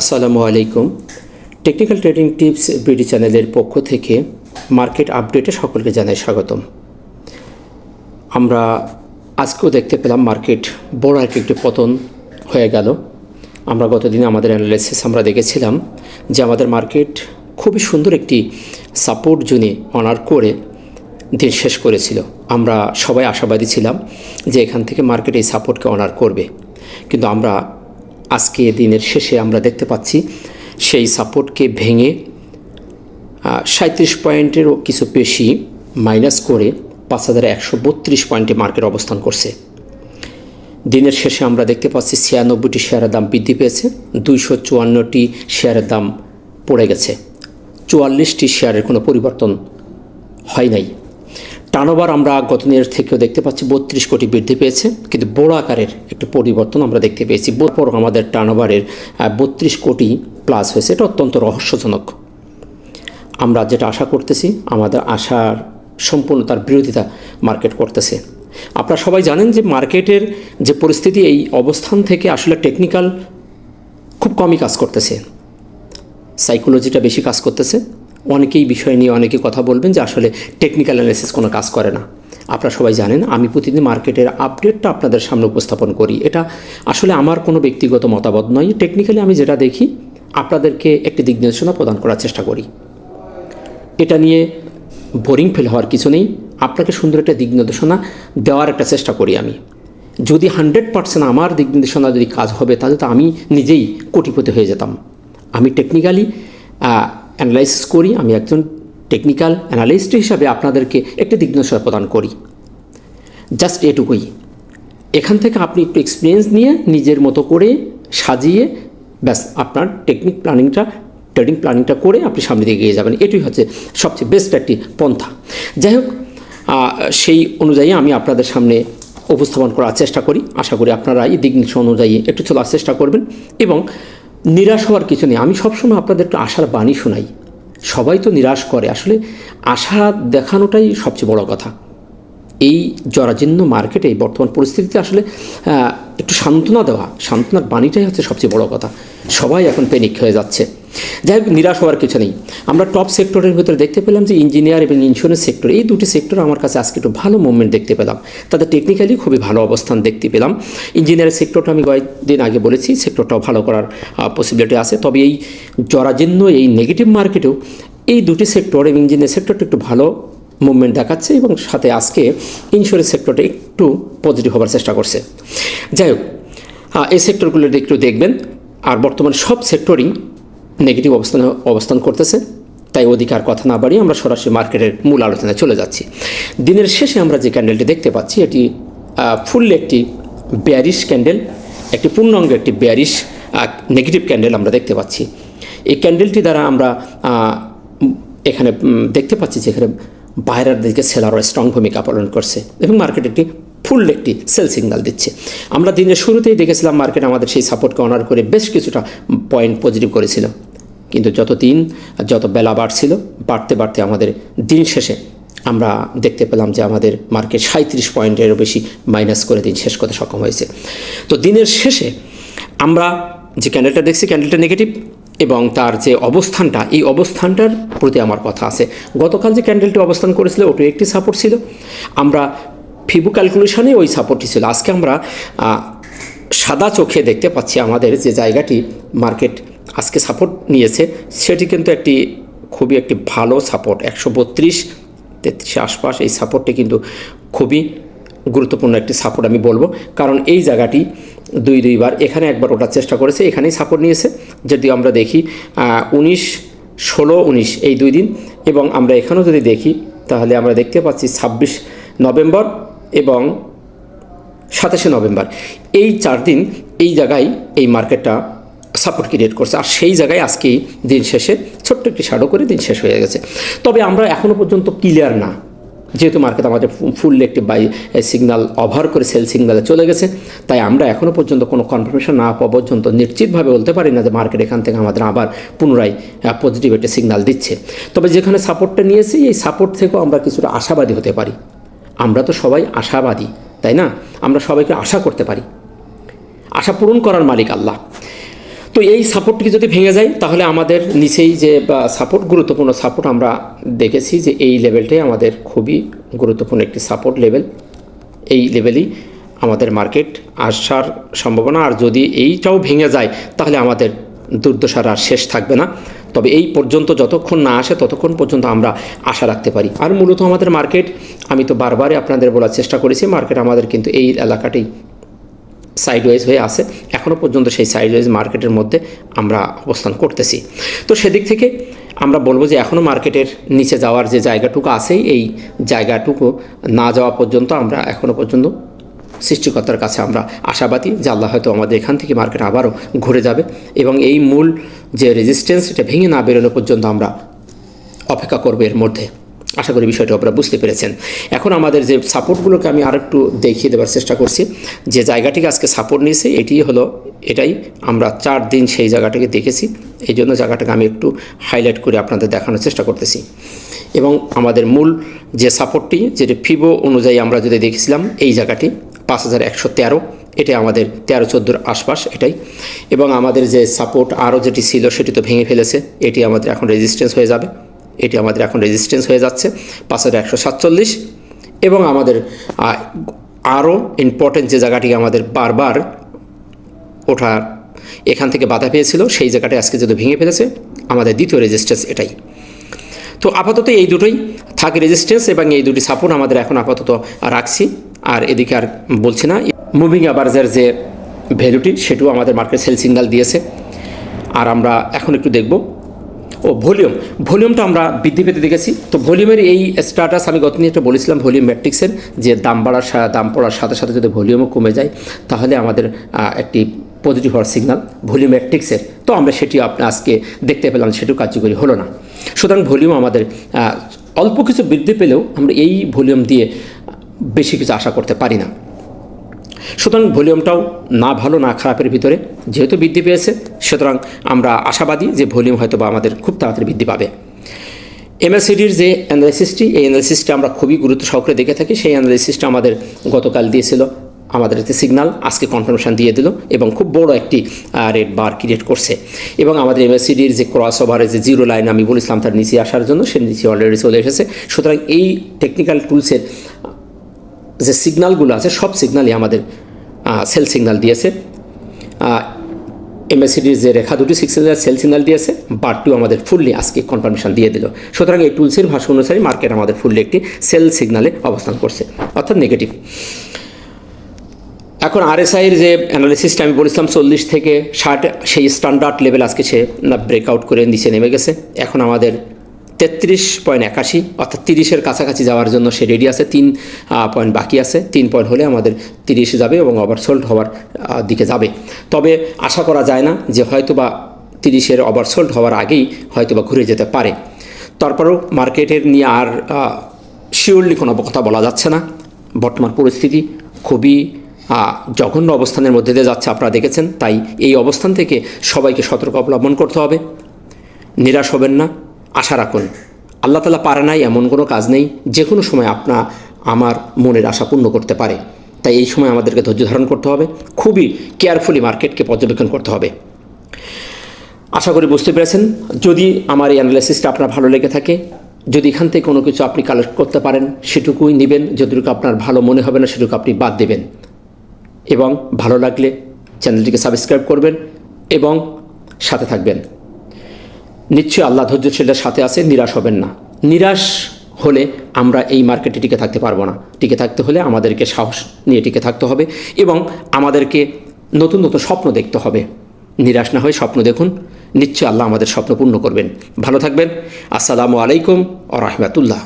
আসসালামু আলাইকুম। Technical trading tips BD চ্যানেলের পক্ষ থেকে মার্কেট আপডেটে সকলকে জানাই স্বাগতম। আমরা আজকেও দেখতে পেলাম মার্কেট বড় আর একটি পতন হয়ে গেল। আমরা গতদিন আমাদের অ্যানালাইসিস আমরা দেখেছিলাম যে আমাদের মার্কেট খুবই সুন্দর একটি সাপোর্ট জোনে অনার করে দিন শেষ করেছিল। আমরা সবাই আশাবাদী ছিলাম যে এখান থেকে মার্কেট এই সাপোর্টকে অনার করবে। কিন্তু আমরা আজকে দিনের শেষে আমরা দেখতে পাচ্ছি সেই সাপোর্টকে ভেঙে সাঁত্রিশ পয়েন্টেরও কিছু বেশি মাইনাস করে পাঁচ হাজার একশো বত্রিশ পয়েন্টে মার্কেট অবস্থান করছে। দিনের শেষে আমরা দেখতে পাচ্ছি ছিয়ানব্বইটি শেয়ারের দাম বৃদ্ধি পেয়েছে, দুইশো চুয়ান্নটি শেয়ারের দাম পড়ে গেছে। চুয়াল্লিশটি শেয়ারের কোনো পরিবর্তন হয় নাই। টার্নওভার আমরা গত দিনের থেকেও দেখতে পাচ্ছি বত্রিশ কোটি বৃদ্ধি পেয়েছে, কিন্তু বড় আকারের একটু পরিবর্তন আমরা দেখতে পেয়েছি। বড় আমাদের টার্নওভারের বত্রিশ কোটি প্লাস হয়েছে। এটা অত্যন্ত রহস্যজনক। আমরা যেটা আশা করতেছি, আমাদের আশার সম্পূর্ণ তার বিরোধিতা মার্কেট করতেছে। আপনারা সবাই জানেন যে মার্কেটের যে পরিস্থিতি, এই অবস্থান থেকে আসলে টেকনিক্যাল খুব কমই কাজ করতেছে। সাইকোলজিটা বেশি কাজ করতেছে। অনেকেই বিষয় নিয়ে অনেকে কথা বলবেন যে আসলে টেকনিক্যাল অ্যানালিসিস কোনো কাজ করে না। আপনারা সবাই জানেন, আমি প্রতিদিন মার্কেটের আপডেটটা আপনাদের সামনে উপস্থাপন করি। এটা আসলে আমার কোনো ব্যক্তিগত মতামত নয়। টেকনিক্যালি আমি যেটা দেখি, আপনাদেরকে একটি দিক নির্দেশনা প্রদান করার চেষ্টা করি। এটা নিয়ে বোরিং ফেল হওয়ার কিছু নেই। আপনাকে সুন্দর একটা দিক নির্দেশনা দেওয়ার একটা চেষ্টা করি আমি। যদি হান্ড্রেড পার্সেন্ট আমার দিক নির্দেশনা যদি কাজ হবে, তাহলে তো আমি নিজেই কোটিপতি হয়ে যেতাম। আমি টেকনিক্যালি অ্যানালাইসিস করি, আমি একজন টেকনিক্যাল অ্যানালিস্ট হিসাবে আপনাদেরকে একটি নির্দেশনা প্রদান করি। জাস্ট এটুকুই। এখান থেকে আপনি একটু এক্সপিরিয়েন্স নিয়ে নিজের মতো করে সাজিয়ে, ব্যাস, আপনার টেকনিক প্ল্যানিংটা ট্রেডিং প্ল্যানিংটা করে আপনি সামনে দিকে এগিয়ে যাবেন। এটাই হচ্ছে সবচেয়ে বেস্ট একটি পন্থা। যাই হোক সেই অনুযায়ী আমি আপনাদের সামনে উপস্থাপন করার চেষ্টা করি। আশা করি আপনারা এই দিক অনুযায়ী একটু চলার চেষ্টা করবেন এবং নিরাশ হওয়ার কিছু নেই। আমি সবসময় আপনাদেরকে আশার বাণী শোনাই। সবাই তো নিরাশ করে। আসলে আশা দেখানোটাই সবচেয়ে বড় কথা। এই জরাজীর্ণ মার্কেটে বর্তমান পরিস্থিতিতে আসলে একটু সান্ত্বনা দেওয়া, সান্ত্বনার বাণীটাই হচ্ছে সবচেয়ে বড় কথা। সবাই এখন প্যানিক হয়ে যাচ্ছে। যাই হোক, নিরাশ হওয়ার কিছু নেই। আমরা টপ সেক্টরের ভিতরে দেখতে পেলাম যে ইঞ্জিনিয়ার এবং ইন্স্যুরেন্স সেক্টর এই দুটি সেক্টর আমার কাছে আজকে একটু ভালো মুভমেন্ট দেখতে পেলাম। তাদের টেকনিক্যালি খুবই ভালো অবস্থান দেখতে পেলাম। ইঞ্জিনিয়ারিং সেক্টরটা আমি কয়েকদিন আগে বলেছি সেক্টরটাও ভালো করার পসিবিলিটি আছে। তবে এই জরাজীর্ণ, এই নেগেটিভ মার্কেটেও এই দুটি সেক্টর এবং ইঞ্জিনিয়ার সেক্টরটা একটু ভালো মুভমেন্ট দেখাচ্ছে এবং সাথে আজকে ইন্স্যুরেন্স সেক্টরটা একটু পজিটিভ হবার চেষ্টা করছে। যাই হোক এই সেক্টরগুলো একটু দেখবেন। আর বর্তমানে সব সেক্টরই নেগেটিভ অবস্থানে, অবস্থান করতেছে। তাই অধিকার কথা না বাড়িয়ে আমরা সরাসরি মার্কেটের মূল আলোচনায় চলে যাচ্ছি। দিনের শেষে আমরা যে ক্যান্ডেলটি দেখতে পাচ্ছি, এটি ফুললি একটি ব্যারিশ ক্যান্ডেল একটি পূর্ণাঙ্গ একটি ব্যারিশ নেগেটিভ ক্যান্ডেল আমরা দেখতে পাচ্ছি। এই ক্যান্ডেলটি দ্বারা আমরা এখানে দেখতে পাচ্ছি যে এখানে বাইরের দিকে সেলারও স্ট্রং ভূমিকা পালন করছে এবং মার্কেট একটি ফুল একটি সেল সিগন্যাল দিচ্ছে। আমরা দিনের শুরুতেই দেখেছিলাম মার্কেট আমাদের সেই সাপোর্টকে অনার করে বেশ কিছুটা পয়েন্ট পজিটিভ করেছিল। কিন্তু যত দিন, যত বেলা বাড়ছিল, বাড়তে বাড়তে আমাদের দিন শেষে আমরা দেখতে পেলাম যে আমাদের মার্কেট সাঁত্রিশ পয়েন্টেরও বেশি মাইনাস করে দিন শেষ করতে সক্ষম হয়েছে। তো দিনের শেষে আমরা যে ক্যান্ডেলটা দেখছি ক্যান্ডেলটা নেগেটিভ এবং তার যে অবস্থানটা, এই অবস্থানটার প্রতি আমার কথা আছে। গতকাল যে ক্যান্ডেলটি অবস্থান করেছিল ওটা একটি সাপোর্ট ছিল। আমরা ফিবু ক্যালকুলেশনে ওই সাপোর্টটি ছিল। আজকে আমরা সাদা চোখে দেখতে পাচ্ছি আমাদের যে জায়গাটি মার্কেট আজকে সাপোর্ট নিয়েছে, সেটি কিন্তু একটি খুবই একটি ভালো সাপোর্ট একশো বত্রিশ তেত্রিশের আশপাশ এই সাপোর্টটি কিন্তু খুবই গুরুত্বপূর্ণ একটি সাপোর্ট আমি বলব। কারণ এই জায়গাটি দুই, দুইবার এখানে একবার ওঠার চেষ্টা করেছে, এখানেই সাপোর্ট নিয়েছে। যদি আমরা দেখি উনিশ, ষোলো, উনিশ এই দুই দিন এবং আমরা এখানেও যদি দেখি, তাহলে আমরা দেখতে পাচ্ছি ছাব্বিশ নভেম্বর এবং সাতাশে নভেম্বর। এই চার দিন এই জায়গায় এই মার্কেটটা সাপোর্ট ক্রিয়েট করছে। আর সেই জায়গায় আজকেই দিন শেষে ছোট্ট একটি শ্যাডো করে দিন শেষ হয়ে গেছে। তবে আমরা এখনও পর্যন্ত ক্লিয়ার না। যেহেতু মার্কেট আমাদের ফুল একটি বাই সিগনাল ওভার করে সেল সিগনালে চলে গেছে। তাই আমরা এখনও পর্যন্ত কোনো কনফার্মেশন না পাওয়া পর্যন্ত নিশ্চিতভাবে বলতে পারি না যে মার্কেট এখান থেকে আমাদের আবার পুনরায় পজিটিভ একটি সিগনাল দিচ্ছে। তবে যেখানে সাপোর্টটা নিয়েছি, এই সাপোর্ট থেকেও আমরা কিছুটা আশাবাদী হতে পারি। আমরা তো সবাই আশাবাদী, তাই না? আমরা সবাইকে আশা করতে পারি। আশা পূরণ করার মালিক আল্লাহ। তো এই সাপোর্টটি যদি ভেঙে যায়, তাহলে আমাদের নিচেই যে সাপোর্ট গুরুত্বপূর্ণ সাপোর্ট আমরা দেখেছি যে এই লেভেলটাই আমাদের খুবই গুরুত্বপূর্ণ একটি সাপোর্ট লেভেল এই লেভেলই আমাদের মার্কেট আসার সম্ভাবনা, আর যদি এইটাও ভেঙে যায়, তাহলে আমাদের দুর্দশার আর শেষ থাকবে না। তবে এই পর্যন্ত যতক্ষণ না আসে, ততক্ষণ পর্যন্ত আমরা আশা রাখতে পারি। আর মূলত আমাদের মার্কেট আমি তো বারবারই আপনাদের বলার চেষ্টা করেছি মার্কেট আমাদের কিন্তু এই এলাকাতেই সাইডওয়াইজ হয়ে আছে। এখনও পর্যন্ত সেই সাইডওয়াইজ মার্কেটের মধ্যে আমরা অবস্থান করতেছি। তো সেদিক থেকে আমরা বলব যে এখনও মার্কেটের নিচে যাওয়ার যে জায়গাটুকু আছেই, এই জায়গাটুকু না যাওয়া পর্যন্ত আমরা এখনও পর্যন্ত সৃষ্টিকর্তার কাছে আমরা আশাবাদী যে আল্লাহ হয়তো আমাদের এখান থেকে মার্কেট আবারও ঘুরে যাবে এবং এই মূল যে রেজিস্ট্যান্স এটা ভেঙে না বেরোনো পর্যন্ত আমরা অপেক্ষা করব এর মধ্যে। আশা করি বিষয়টা আপনারা বুঝতে পেরেছেন। এখন আমাদের যে সাপোর্টগুলোকে আমি আরেকটু দেখিয়ে দেওয়ার চেষ্টা করছি। যে জায়গাটিকে আজকে সাপোর্ট নিয়েছে, এটি হলো, এটাই আমরা চার দিন সেই জায়গাটাকে দেখেছি। এই জন্য জায়গাটাকে আমি একটু হাইলাইট করে আপনাদের দেখানোর চেষ্টা করতেছি। এবং আমাদের মূল যে সাপোর্টটি, যেটি ফিবো অনুযায়ী আমরা যদি দেখেছিলাম, এই জায়গাটি পাঁচ হাজার একশো তেরো, এটা আমাদের তেরো চোদ্দোর আশপাশ এটাই। এবং আমাদের যে সাপোর্ট আরও যেটি ছিল, সেটি তো ভেঙে ফেলেছে, এটি আমাদের এখন রেজিস্ট্যান্স হয়ে যাবে। এটি আমাদের এখন রেজিস্ট্যান্স হয়ে যাচ্ছে, পাঁচ হাজার একশো সাতচল্লিশ। এবং আমাদের আরও ইম্পর্টেন্ট যে জায়গাটি আমাদের বারবার ওঠার এখান থেকে বাধা পেয়েছিল, সেই জায়গাটা আজকে যদি ভেঙে ফেলেছে, আমাদের দ্বিতীয় রেজিস্ট্যান্স এটাই। তো আপাতত এই দুটোই থাকে রেজিস্ট্যান্স এবং এই দুটি সাপোর্ট আমাদের এখন আপাতত রাখছি, আর এদিকে আর বলছি না। মুভিং অ্যাভারেজের যে ভ্যালুটি সেটিও আমাদের মার্কেট সেল সিগনাল দিয়েছে। আর আমরা এখন একটু দেখব ও, ভলিউম। ভলিউমটা আমরা বৃদ্ধি পেতে দেখেছি। তো ভলিউমের এই স্ট্যাটাস আমি গত নিয়ে একটা বলেছিলাম ভলিউম ম্যাট্রিক্সের, যে দাম বাড়ার দাম পড়ার সাথে সাথে যদি ভলিউমও কমে যায়, তাহলে আমাদের একটি পজিটিভ হওয়ার সিগনাল ভলিউম ম্যাট্রিক্সের। তো আমরা সেটি আজকে দেখতে পেলাম সেটিও কার্যকরী হলো না। সুতরাং ভলিউম আমাদের অল্প কিছু বৃদ্ধি পেলেও আমরা এই ভলিউম দিয়ে বেশি কিছু আশা করতে পারি না। সুতরাং ভলিউমটাও না ভালো, না খারাপের ভিতরে যেহেতু বৃদ্ধি পেয়েছে, সুতরাং আমরা আশাবাদী যে ভলিউম হয়তো বা আমাদের খুব তাড়াতাড়ি বৃদ্ধি পাবে। এমএসিডির যে অ্যানালাইসিসটি এই অ্যানালাইসিসটা আমরা খুবই গুরুত্ব সহকারে দেখে থাকি। সেই অ্যানালাইসিসটা আমাদের গতকাল দিয়েছিল, আমাদের একটি সিগনাল আজকে কনফার্মেশন দিয়ে দিল এবং খুব বড় একটি রেড বার ক্রিয়েট করছে। এবং আমাদের এমএসিডির যে ক্রস ওভারের যে জিরো লাইন আমি বলেছিলাম, তার নিচে আসার জন্য, সে নিচে অলরেডি চলে এসেছে। সুতরাং এই টেকনিক্যাল টুলসের যে সিগনালগুলো আছে, সব সিগনালই আমাদের সেল সিগনাল দিয়েছে। এমএসিডির যে রেখা দুটি সিক্স সেল সিগনাল দিয়েছে। বারটিও আমাদের ফুললি আজকে কনফার্মেশন দিয়ে দিল। সুতরাং এই টুলসের ভাষা অনুসারে মার্কেট আমাদের ফুললি একটি সেল সিগনালে অবস্থান করছে, অর্থাৎ নেগেটিভ এখন আরএসআইয়ের যে অ্যানালিসিসটা আমি বলেছিলাম চল্লিশ থেকে ষাট, সেই স্ট্যান্ডার্ড লেভেল আজকে সে ব্রেকআউট করে নিচে নেমে গেছে। এখন আমাদের তেত্রিশ পয়েন্ট একাশি, অর্থাৎ তিরিশের কাছাকাছি যাওয়ার জন্য সে রেডি আছে। তিন পয়েন্ট বাকি আছে। তিন পয়েন্ট হলে আমাদের তিরিশে যাবে এবং ওভারসোল্ড হওয়ার দিকে যাবে। তবে আশা করা যায় না যে হয়তো বা তিরিশের ওভারসোল্ড হওয়ার আগেই হয়তো বা ঘুরে যেতে পারে। তারপরেও মার্কেটের নিয়ে আর শিওরলি কোনো কথা বলা যাচ্ছে না। বর্তমান পরিস্থিতি খুবই জঘন্য অবস্থানের মধ্যে দিয়ে যাচ্ছে আপনারা দেখেছেন। তাই এই অবস্থান থেকে সবাইকে সতর্ক অবলম্বন করতে হবে। নিরাশ হবেন না। আশা রাখুন, আল্লাহ তালা পারে নাই এমন কোনো কাজ নেই, যে কোনো সময় আপনা আমার মনের আশা পূর্ণ করতে পারে। তাই এই সময় আমাদেরকে ধৈর্য ধারণ করতে হবে, খুবই কেয়ারফুলি মার্কেটকে পর্যবেক্ষণ করতে হবে। আশা করি বুঝতে পেরেছেন, যদি আমার এই অ্যানালাইসিসটা আপনার ভালো লেগে থাকে, যদি এখান থেকে কোনো কিছু আপনি কালেক্ট করতে পারেন, সেটুকুই নেবেন, যতটুকু আপনার ভালো মনে হবে না, সেটুকু আপনি বাদ দেবেন। এবং ভালো লাগলে চ্যানেলটিকে সাবস্ক্রাইব করবেন এবং সাথে থাকবেন। নিশ্চয়ই আল্লাহ ধৈর্যশীলের সাথে আছে নিরাশ হবেন না। নিরাশ হলে আমরা এই মার্কেটে টিকে থাকতে পারব না। টিকে থাকতে হলে আমাদেরকে সাহস নিয়ে টিকে থাকতে হবে এবং আমাদেরকে নতুন নতুন স্বপ্ন দেখতে হবে। নিরাশ না হয়ে স্বপ্ন দেখুন। নিশ্চয় আল্লাহ আমাদের স্বপ্ন পূর্ণ করবেন। ভালো থাকবেন। আসসালামু আলাইকুম ও রহমতুল্লাহ।